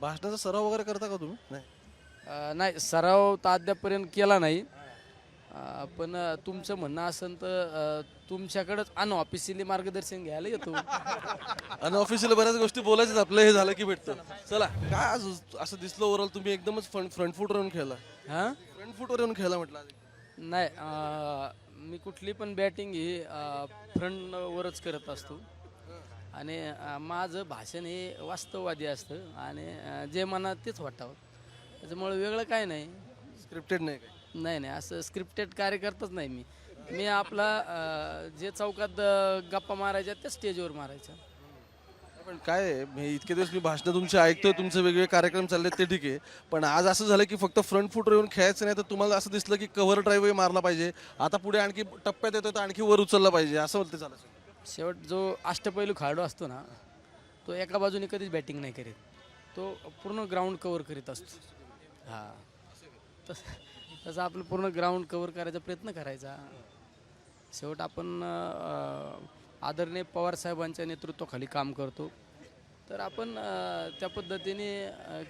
भाषणाचा सराव वगैरे करता का तुम्ही? नाही. अ, नाही सराव तर अद्यापर्यंत केला नाही. अ, पण अ, तुमचं म्हणणं असेल तर अ, तुमच्याकडंच अनऑफिशियली मार्गदर्शन घ्यायला येतो. अनऑफिशियल बऱ्याच गोष्टी बोलायचं आपलं हे झालं की भेटतं. चला काय आज असं दिसलं ओव्हरऑल तुम्ही एकदमच फ्रंट फ्रंट फूटवर येऊन खेळला. हां? फ्रंट फूटवर येऊन खेळला म्हटलं आज. नाही अ, मी कुठली पण बॅटिंग ही फ्रंटवरच करत असतो. आणि माझं भाषण हे वास्तववादी असतं आणि जे मनात तेच वाटावं. त्याच्यामुळे वेगळं काय नाही. स्क्रिप्टेड नाही काय नाही नाही. असं स्क्रिप्टेड कार्य करतच नाही मी. मी आपला जे चौकात गप्पा मारायच्या त्या स्टेजवर मारायच्या पण काय आहे, मी इतके दिवस मी भाषणं तुमची ऐकतोय तुमचे वेगवेगळे कार्यक्रम चालले ते ठीक आहे. पण आज असं झालं की फक्त फ्रंट फूटवर येऊन खेळायचं नाही तर तुम्हाला असं दिसलं की कव्हर ड्राईव्ह मारला पाहिजे. आता पुढे आणखी टप्प्यात येतोय तर आणखी वर उचलला पाहिजे. असं ते झालं शेवट जो अष्टपैलू खेळाडू असतो ना तो एका बाजूने कधीच बॅटिंग नाही करीत. तो पूर्ण ग्राउंड कवर करीत असतो. हां. तस तसं आपलं पूर्ण ग्राउंड कवर करायचा प्रयत्न करायचा. शेवट आपण आदरणीय पवार साहेबांच्या नेतृत्वाखाली काम करतो. तर आपण त्या पद्धतीने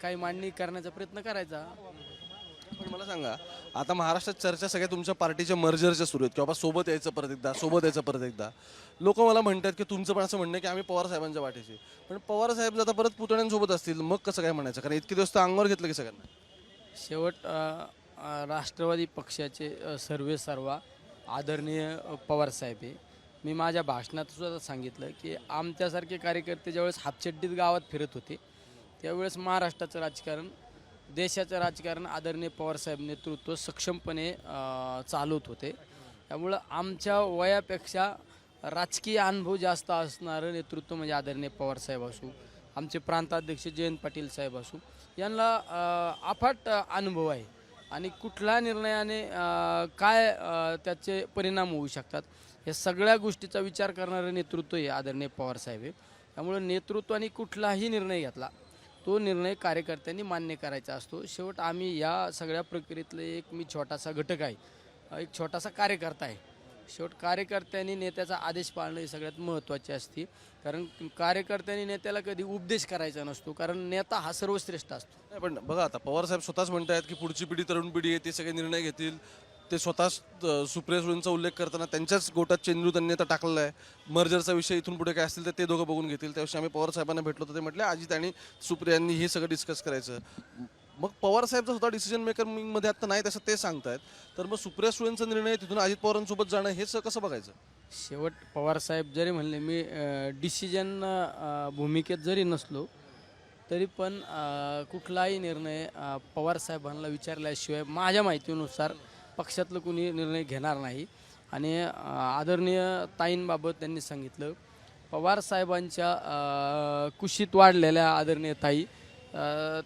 काही मांडणी करण्याचा प्रयत्न करायचा. मला सांगा आता महाराष्ट्रात चर्चा सगळ्या तुमच्या पार्टीच्या मर्जरच्या सुरू आहेत किंवा सोबत यायचं परत एकदा सोबत यायचं परत एकदा. लोक मला म्हणतात की तुमचं पण असं म्हणणं आहे की आम्ही पवार साहेबांच्या वाटेचे पण पवार साहेब जर आता परत पुतण्यांसोबत असतील मग कसं काय म्हणायचं? कारण इतके दिवस तर अंगावर घेतलं की सगळ्यांना. शेवट अ, राष्ट्रवादी पक्षाचे अ, सर्वे सर्वा आदरणीय अ, पवारसाहेब आहे मी माझ्या भाषणात सुद्धा सांगितलं की आमच्यासारखे कार्यकर्ते ज्यावेळेस हापचड्डीत गावात फिरत होते त्यावेळेस महाराष्ट्राचं राजकारण देशाचं राजकारण आदरणीय पवारसाहेब नेतृत्व सक्षमपणे चालवत होते. त्यामुळं आमच्या वयापेक्षा राजकीय अनुभव जास्त असणारं नेतृत्व म्हणजे आदरणीय पवारसाहेब असू आमचे प्रांताध्यक्ष जयंत पाटील साहेब असू यांना अफाट अनुभव आहे. आणि कुठल्या निर्णयाने काय त्याचे परिणाम होऊ शकतात या सगळ्या गोष्टीचा विचार करणारं नेतृत्व आहे आदरणीय पवारसाहेब आहे. त्यामुळं नेतृत्वाने कुठलाही निर्णय घेतला तो निर्णय कार्यकर्त्यांनी मान्य करायचा असतो. शेवट आम्ही या सगळ्या प्रक्रियेतलं एक मी छोटासा घटक आहे. एक छोटासा कार्यकर्ता आहे. शेवट कार्यकर्त्यांनी नेत्याचा आदेश पाळणं ही सगळ्यात महत्त्वाची असते. कारण कार्यकर्त्यांनी नेत्याला कधी उपदेश करायचा नसतो. कारण नेता हा सर्वश्रेष्ठ असतो. नाही पण बघा आता पवार साहेब स्वतःच आहेत की पुढची पिढी तरुण पिढी आहे ते सगळे निर्णय घेतील. ते स्वतःच सुप्रिया सुळेंचा उल्लेख करताना त्यांच्याच गोटात चेंडू त्यांनी आता टाकलेला आहे. मर्जरचा विषय इथून पुढे काय असतील तर ते दोघं बघून घेतील. त्याविषयी आम्ही पवार साहेबांना भेटलो तर ते म्हटले अजित आणि सुप्रियांनी हे सगळं डिस्कस करायचं. मग पवार साहेबचा स्वतः डिसिजन मेकरमध्ये आता नाही तसं ते सांगतायत. तर मग सुप्रिया सुळेंचा निर्णय तिथून अजित पवारांसोबत जाणं हे सगळं कसं बघायचं? शेवट पवारसाहेब जरी म्हणले मी डिसिजन भूमिकेत जरी नसलो तरी पण कुठलाही निर्णय पवार पवारसाहेबांना विचारल्याशिवाय माझ्या माहितीनुसार पक्षातलं कुणी निर्णय घेणार नाही. आणि आदरणीय ताईंबाबत त्यांनी सांगितलं पवार साहेबांच्या कुशीत वाढलेल्या आदरणीय ताई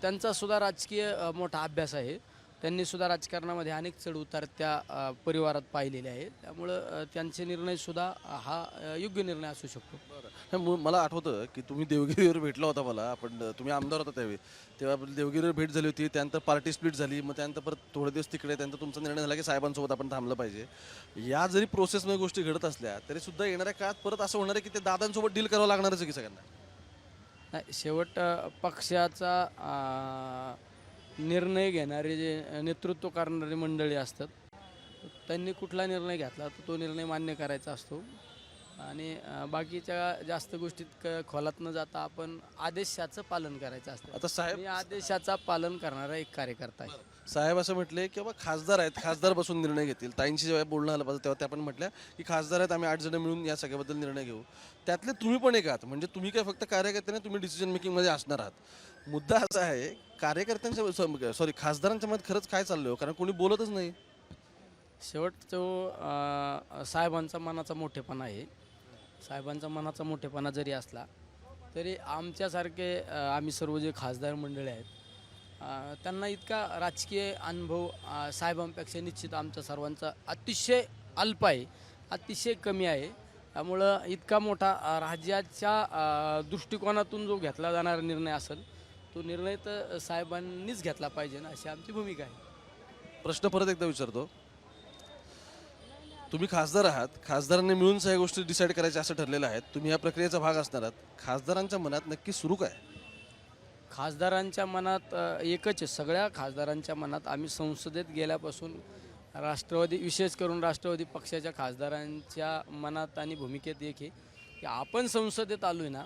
त्यांचा सुद्धा राजकीय मोठा अभ्यास आहे. त्यांनी सुद्धा राजकारणामध्ये अनेक चढ उतार त्या परिवारात पाहिलेले आहेत. त्यामुळं त्यांचे निर्णय सुद्धा हा योग्य निर्णय असू शकतो. मला आठवतं की तुम्ही देवगिरीवर भेटला होता मला. आपण तुम्ही आमदार होता त्यावेळी. तेव्हा देवगिरीवर भेट झाली होती. त्यानंतर पार्टी स्प्लिट झाली. मग त्यानंतर परत थोडे दिवस तिकडे त्यानंतर तुमचा निर्णय झाला की साहेबांसोबत आपण थांबलं पाहिजे. या जरी प्रोसेसमध्ये गोष्टी घडत असल्या तरी सुद्धा येणाऱ्या काळात परत असं होणार आहे की ते दादांसोबत डील करावं लागणारच आहे की सगळ्यांना? नाही शेवट पक्षाचा निर्णय घेणारे जे नेतृत्व करणारी मंडळी असतात त्यांनी कुठला निर्णय घेतला तर तो निर्णय मान्य करायचा असतो. आणि बाकीच्या जास्त गोष्टीत क खोलात न जाता आपण आदेशाचं पालन करायचं असतं. आता साहेब मी आदेशाचा पालन करणारा एक कार्यकर्ता आहे. साहेब असं म्हटले की बाबा खासदार आहेत खासदार बसून निर्णय घेतील. ताईंशी जेव्हा बोलणं आलं पाहिजे तेव्हा त्या पण म्हटल्या की खासदार आहेत आम्ही आठ जण मिळून या सगळ्याबद्दल निर्णय घेऊ. त्यातले तुम्ही पण एक आहात. म्हणजे तुम्ही काय फक्त कार्यकर्ते नाही तुम्ही डिसिजन मेकिंगमध्ये असणार आहात. मुद्दा असा आहे कार्यकर्त्यांच्या सॉरी खासदारांच्या मध्ये खरंच काय चाललं हो? कारण कोणी बोलतच नाही. शेवट तो साहेबांचा मनाचा मोठेपणा आहे. साहेबांचा मनाचा मोठेपणा जरी असला तरी आमच्यासारखे आम्ही सर्व जे खासदार मंडळी आहेत त्यांना इतका राजकीय अनुभव साहेबांपेक्षा निश्चित आमच्या सर्वांचा अतिशय अल्प आहे अतिशय कमी आहे. त्यामुळं इतका मोठा राज्याच्या दृष्टिकोनातून जो घेतला जाणारा निर्णय असेल तो निर्णय तर साहेबांनीच घेतला पाहिजे ना अशी आमची भूमिका आहे. प्रश्न परत एकदा विचारतो. तुम्ही खासदार आहात खासदारांनी मिळून सगळ्या गोष्टी डिसाईड करायच्या असं ठरलेलं आहे. तुम्ही या प्रक्रियेचा भाग असणार आहात. खासदारांच्या मनात नक्की सुरू काय? खासदारांच्या मनात अ, एकच आहे. सगळ्या खासदारांच्या मनात आम्ही संसदेत गेल्यापासून राष्ट्रवादी विशेष करून राष्ट्रवादी पक्षाच्या खासदारांच्या मनात आणि भूमिकेत एक आहे की आपण संसदेत आलो आहे ना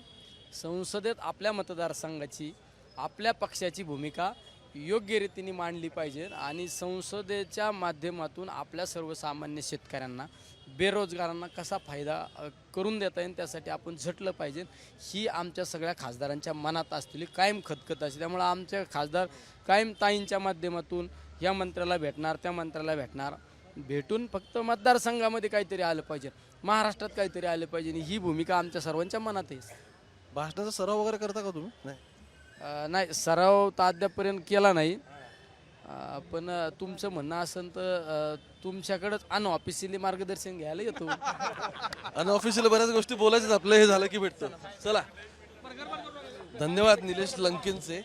संसदेत आपल्या मतदारसंघाची आपल्या पक्षाची भूमिका योग्य रीतीने मांडली पाहिजे आणि संसदेच्या माध्यमातून आपल्या सर्वसामान्य शेतकऱ्यांना बेरोजगारांना कसा फायदा करून देता येईल त्यासाठी आपण झटलं पाहिजे. ही आमच्या सगळ्या खासदारांच्या मनात असलेली कायम खतखत असते त्यामुळं आमचे खासदार कायम ताईंच्या माध्यमातून या मंत्र्याला भेटणार त्या मंत्र्याला भेटणार. भेटून फक्त मतदारसंघामध्ये काहीतरी आलं पाहिजे. महाराष्ट्रात काहीतरी आलं पाहिजे. आणि ही भूमिका आमच्या सर्वांच्या मनात आहे. भाषणाचा सराव वगैरे करता का तुम्ही? नाही. नाही सराव तर अद्यापर्यंत केला नाही. पण तुमचं म्हणणं असेल तर अ, तुमच्याकडंच अनऑफिशियली मार्गदर्शन घ्यायला येतो. अनऑफिशियल बऱ्याच गोष्टी बोलायच्या आपलं हे झालं की भेटतं. चला. धन्यवाद निलेश लंकेंचे.